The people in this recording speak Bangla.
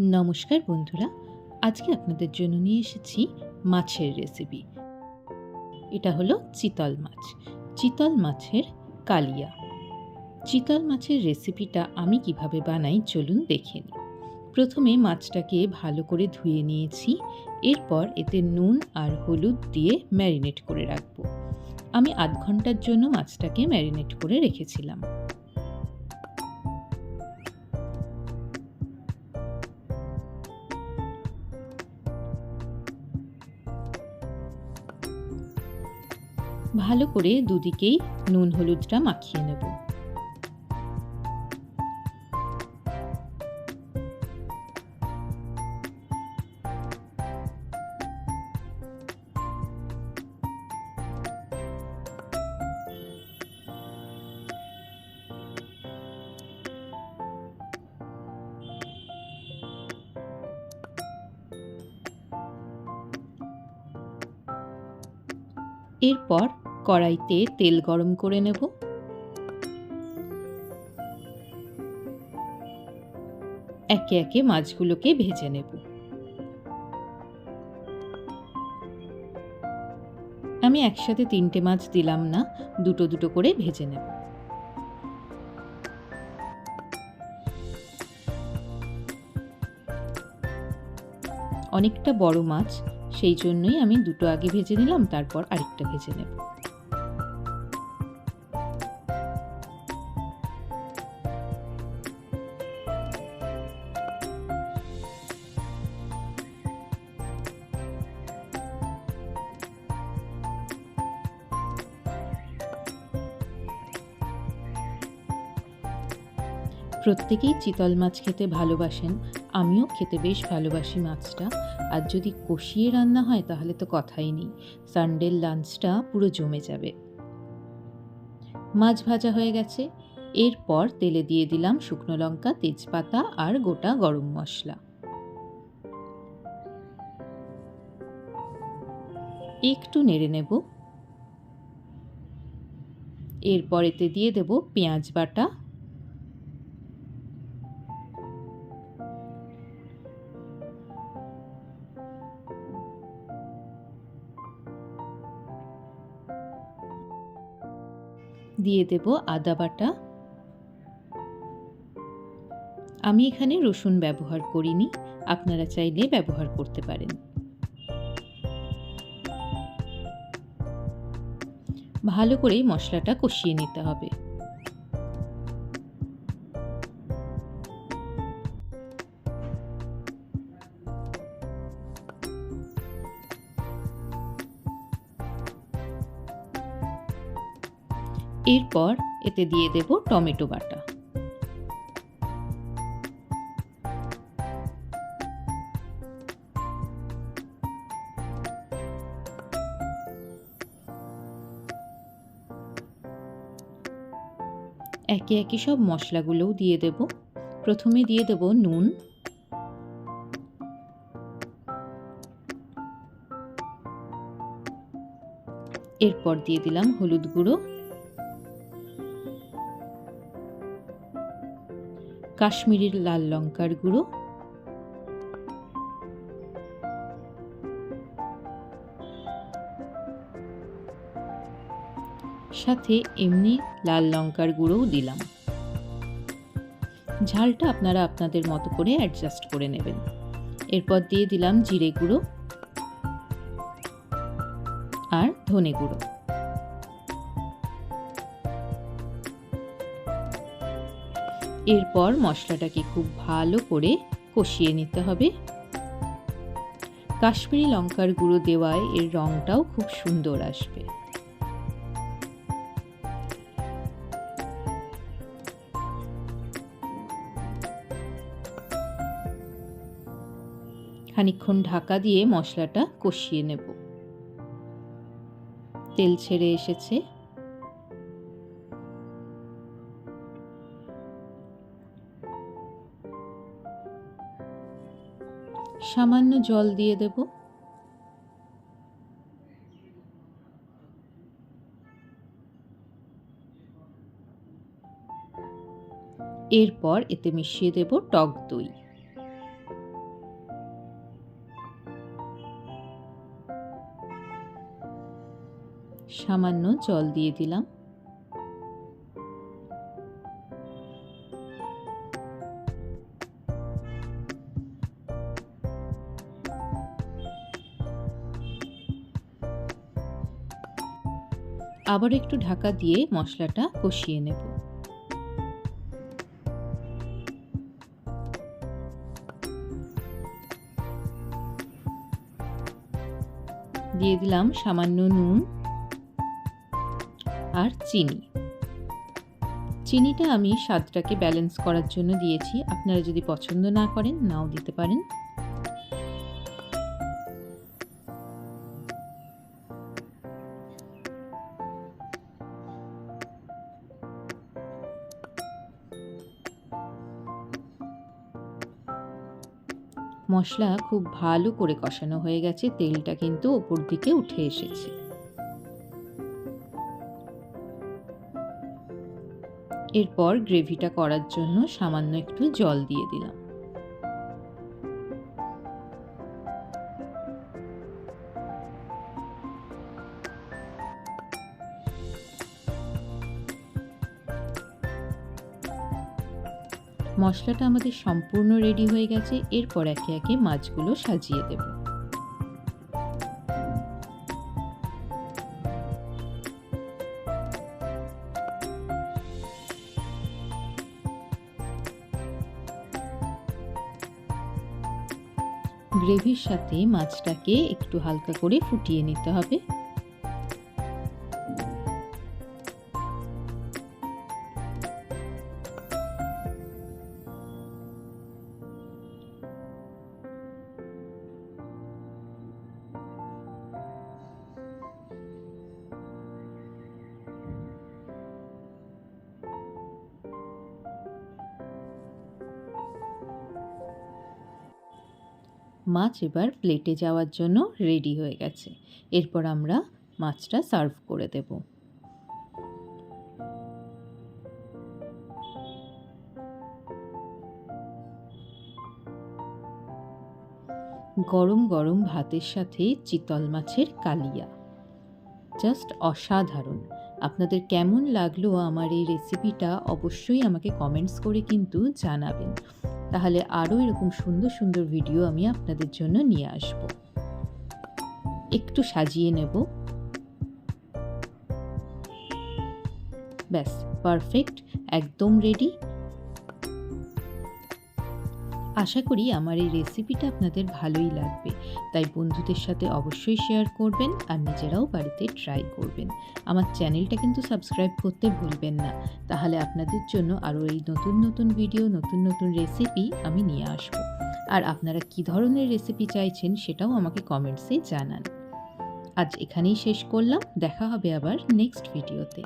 নমস্কার বন্ধুরা, আজকে আপনাদের জন্য নিয়ে এসেছি মাছের রেসিপি এটা হলো চিতল মাছ। চিতল মাছের কালিয়া। চিতল মাছের রেসিপিটা আমি কীভাবে বানাই চলুন দেখে নিই। প্রথমে মাছটাকে ভালো করে ধুয়ে নিয়েছি, এরপর এতে নুন আর হলুদ দিয়ে ম্যারিনেট করে রাখব। আমি আধ ঘণ্টার জন্য মাছটাকে ম্যারিনেট করে রেখেছিলাম। ভালো করে দুদিকেই নুন হলুদটা মাখিয়ে নেব। এরপর কড়াইতে তেল গরম করে নেব। একে একে মাছগুলোকে ভেজে নেব। আমি একসাথে তিনটে মাছ দিলাম না, দুটো দুটো করে ভেজে নেব। অনেকটা বড় মাছ সেই জন্যই আমি দুটো আগে ভেজে নিলাম, তারপর আরেকটা ভেজে নেব। প্রত্যেকেই চিতল মাছ খেতে ভালোবাসেন আমিও খেতে বেশ ভালোবাসি মাছটা। আর যদি কষিয়ে রান্না হয়, তাহলে তো কথাই নেই। সানডের লাঞ্চটা পুরো জমে যাবে। মাছ ভাজা হয়ে গেছে। এরপর তেলে দিয়ে দিলাম শুকনো লঙ্কা, তেজপাতা আর গোটা গরম মশলা। একটু নেড়ে নেব। এরপর এতে দিয়ে দেব পেঁয়াজ বাটা দিয়ে দেব আদা বাটা। আমি এখানে রসুন ব্যবহার করিনি, আপনারা চাইলে ব্যবহার করতে পারেন। ভালো করে মশলাটা কষিয়ে নিতে হবে। এরপর এতে দিয়ে দেব টমেটো বাটা। একে একে সব মশলাগুলোও দিয়ে দেব। প্রথমে দিয়ে দেব নুন। এরপর দিয়ে দিলাম হলুদ গুঁড়ো। কাশ্মীরের লাল লঙ্কার গুঁড়ো। সাথে এমনি লাল লঙ্কার গুঁড়োও দিলাম। ঝালটা আপনারা আপনাদের মতো করে অ্যাডজাস্ট করে নেবেন। এরপর দিয়ে দিলাম জিরে গুঁড়ো আর ধনে গুঁড়ো। এরপর মশলাটাকে খুব ভালো করে কষিয়ে নিতে হবে। কাশ্মীরি লঙ্কার গুঁড়ো দেওয়ায় এর রঙটাও খুব সুন্দর আসবে। খানিক্ষণ ঢাকা দিয়ে মশলাটা কষিয়ে নেব। তেল ছেড়ে এসেছে। সামান্য জল দিয়ে দেব। এরপর এতে মিশিয়ে দেব টক দই। সামান্য জল দিয়ে দিলাম। আবার একটু ঢাকা দিয়ে মশলাটা কষিয়ে নেব। দিয়ে দিলাম সামান্য নুন আর চিনি। চিনিটা আমি স্বাদটাকে ব্যালেন্স করার জন্য দিয়েছি। আপনারা যদি পছন্দ না করেন, নাও দিতে পারেন। মশলা খুব ভালো করে কষানো হয়ে গেছে, তেলটা কিন্তু ওপর দিকে উঠে এসেছে। এরপর গ্রেভিটা করার জন্য সামান্য একটু জল দিয়ে দিলাম। মশলাটা আমাদের সম্পূর্ণ রেডি হয়ে গেছে, এরপর একে একে মাছগুলো সাজিয়ে দেব। গ্রেভির সাথে মাছটাকে একটু হালকা করে ফুটিয়ে নিতে হবে। মাছ এবার প্লেটে যাওয়ার জন্য রেডি হয়ে গেছে। এরপর আমরা মাছটা সার্ভ করে দেব। গরম গরম ভাতের সাথে চিতল মাছের কালিয়া। জাস্ট অসাধারণ। আপনাদের কেমন লাগল আমার এই রেসিপিটা অবশ্যই আমাকে কমেন্টস করে কিন্তু জানাবেন। তাহলে আরও এরকম সুন্দর সুন্দর ভিডিও আমি আপনাদের জন্য নিয়ে আসব। একটু সাজিয়ে নেব। ব্যাস পারফেক্ট একদম রেডি আশা করি আমার এই রেসিপিটা আপনাদের ভালোই লাগবে। তাই বন্ধুদের সাথে অবশ্যই শেয়ার করবেন আর নিজেরাও বাড়িতে ট্রাই করবেন। আমার চ্যানেলটা কিন্তু সাবস্ক্রাইব করতে ভুলবেন না। তাহলে আপনাদের জন্য আরও এই নতুন নতুন ভিডিও নতুন নতুন রেসিপি আমি নিয়ে আসব। আর আপনারা কি ধরনের রেসিপি চাইছেন সেটাও আমাকে কমেন্টসে জানান। আজ এখানেই শেষ করলাম। দেখা হবে আবার নেক্সট ভিডিওতে